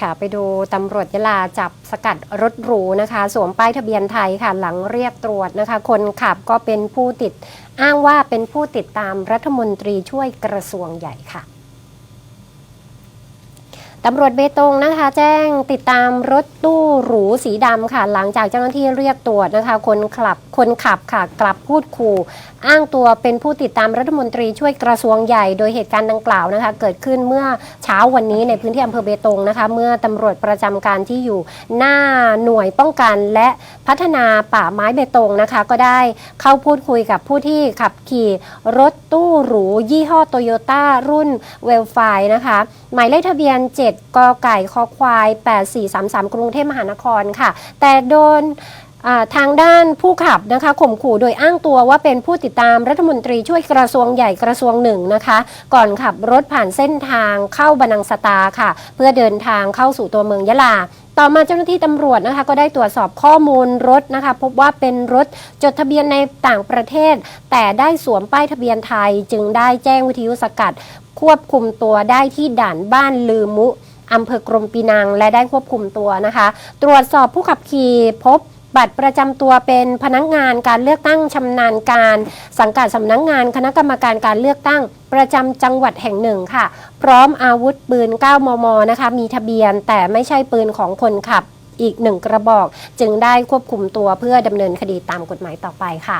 ค่ะไปดูตำรวจยะลาจับสกัดรถหรูนะคะ สวมป้ายทะเบียนไทยค่ะ หลังเรียกตรวจนะคะ คนขับก็เป็นผู้ติด อ้างว่าเป็นผู้ติดตามรัฐมนตรีช่วยกระทรวงใหญ่ค่ะ ตำรวจเบตงนะคะ แจ้งติดตามรถตู้หรูสีดำค่ะ หลังจากเจ้าหน้าที่เรียกตรวจนะคะ คนขับคนขับค่ะ กลับพูดขู่ อ้างตัวเป็นผู้ติดตามรัฐมนตรีช่วยกระทรวงใหญ่ โดยเหตุการณ์ดังกล่าวนะคะ เกิดขึ้นเมื่อเช้าวันนี้ในพื้นที่อำเภอเบตงนะคะ เมื่อตำรวจประจำการที่อยู่หน้าหน่วยป้องกันและพัฒนาป่าไม้เบตงนะคะ ก็ได้เข้าพูดคุยกับผู้ที่ขับขี่รถตู้หรู ยี่ห้อโตโยต้ารุ่นเวลไฟนะคะหมายเลขทะเบียน 7กไก่คอควาย 8433 กรุงเทพมหานครค่ะ แต่โดนทางด้านผู้ขับนะคะข่มขู่โดยอ้างตัวว่าเป็นผู้ติดตามรัฐมนตรีช่วยกระทรวงใหญ่กระทรวงหนึ่งนะคะ ก่อนขับรถผ่านเส้นทางเข้าบันังสตาค่ะ เพื่อเดินทางเข้าสู่ตัวเมืองยะลาต่อมาเจ้าหน้าที่ตำรวจนะคะก็ได้ตรวจสอบข้อมูลรถนะคะ พบว่าเป็นรถจดทะเบียนในต่างประเทศ แต่ได้สวมป้ายทะเบียนไทย จึงได้แจ้งวิทยุสกัด ควบคุมตัวได้ที่ด่านบ้านลือมุ อำเภอกรมปีนัง และได้ควบคุมตัวนะคะ ตรวจสอบผู้ขับขี่พบบัตรประจำตัวเป็นพนักงานการเลือกตั้งชำนาญการ สังกัดสำนักงานคณะกรรมการการเลือกตั้ง ประจำจังหวัดแห่งหนึ่งค่ะ พร้อมอาวุธปืน 9 มม นะคะ มีทะเบียนแต่ไม่ใช่ปืนของคนขับอีกหนึ่งกระบอก จึงได้ควบคุมตัวเพื่อดำเนินคดีตามกฎหมายต่อไปค่ะ